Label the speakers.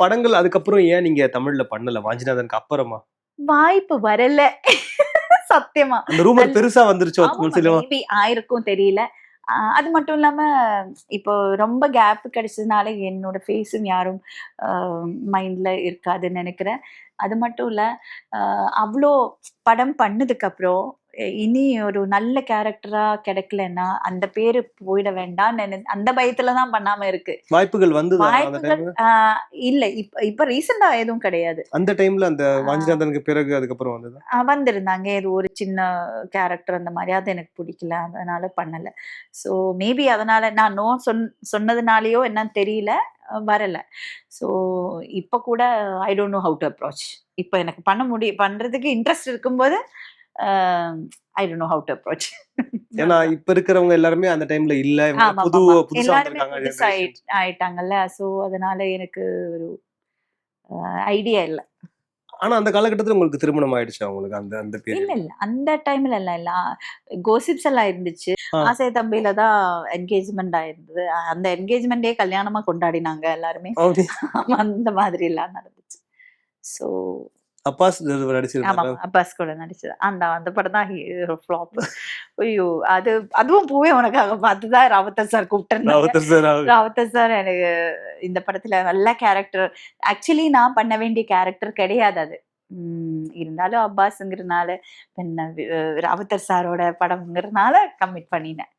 Speaker 1: படங்கள் அதுக்கப்புறம் ஏன் நீங்க தமிழ்ல பண்ணல? வாஞ்சிநாதனுக்கு அப்புறமா?
Speaker 2: வாய்ப்பு வரல. சத்தியமா.
Speaker 1: அந்த ரூமர் பெருசா வந்துருச்சோ
Speaker 2: ஆயிருக்கும் தெரியல. அது மட்டும் இல்லாம இப்போ ரொம்ப கேப் கிடைச்சதுனால என்னோட ஃபேஸும் யாரும் மைண்ட்ல இருக்காதுன்னு நினைக்கிறேன். அது மட்டும் இல்ல ஆஹ் அவ்வளோ படம் பண்ணதுக்கு அப்புறம் இனி ஒரு நல்ல கேரக்டரா கிடைக்கலன்னா அந்த பேரு போயிட வேண்டாம் அந்த பயத்துல தான் பண்ணாம இருக்கு.
Speaker 1: வாய்ப்புகள் அந்த
Speaker 2: வாய்ப்புகள் இல்ல. இப்ப இப்ப ரீசெண்டா எதுவும் கிடையாது.
Speaker 1: அந்த டைம்ல அந்த வாஞ்சிநாதனுக்கு பிறகு அதுக்கப்புறம் வந்தது?
Speaker 2: வந்திருந்தாங்க. இது ஒரு சின்ன கேரக்டர் அந்த மாதிரி. அது எனக்கு பிடிக்கல. அதனால பண்ணல. ஸோ மேபி அதனால நான் நோ சொன் சொன்னதுனாலயோ என்னன்னு தெரியல. வரல. ஸோ இப்போ கூட I don't know how to approach இப்போ எனக்கு பண்ண முடியும் பண்றதுக்கு இன்ட்ரெஸ்ட் இருக்கும்போது I don't know how to approach
Speaker 1: ஏன்னா இப்ப இருக்கிறவங்க எல்லாருமே அந்த டைம்ல இல்ல. புது. புதுசா வந்திருக்காங்க
Speaker 2: ஆயிட்டாங்கல்ல. ஸோ அதனால எனக்கு ஒரு ஐடியா இல்லை.
Speaker 1: ஆனா அந்த காலகட்டத்துல உங்களுக்கு திருமணம் ஆயிடுச்சு அவங்களுக்கு அந்த அந்த
Speaker 2: இல்ல
Speaker 1: பீரியட்
Speaker 2: இல்ல. அந்த டைம்ல எல்லாம் இல்ல. கோசிப்ஸ் எல்லாம் இருந்துச்சு. ஆசை தம்பியில தான் என்கேஜ்மெண்ட் ஆயிருந்தது. அந்த என்கேஜ்மெண்டே கல்யாணமா கொண்டாடினாங்க எல்லாருமே. அந்த மாதிரி எல்லாம் நடந்துச்சு. ஸோ
Speaker 1: அப்பாஸ் நடிச்சிருந்தாங்க
Speaker 2: அப்பாஸ் கூட நடிச்சது. அந்த அந்த படம் தான் ஃப்ளாப் ஐயோ அது அதுவும் பூவே உனக்காக பார்த்துதான் ராவத்தர் சார் கூப்பிட்டு
Speaker 1: ராவத்தர் சார்
Speaker 2: எனக்கு இந்த படத்துல நல்ல கேரக்டர் ஆக்சுவலி நான் பண்ண வேண்டிய கேரக்டர் கிடையாது அது. இருந்தாலும் அப்பாஸ்ங்கிறனால பின்ன ராவத்தர் சாரோட படம்ங்கிறனால கமிட் பண்ணினேன்.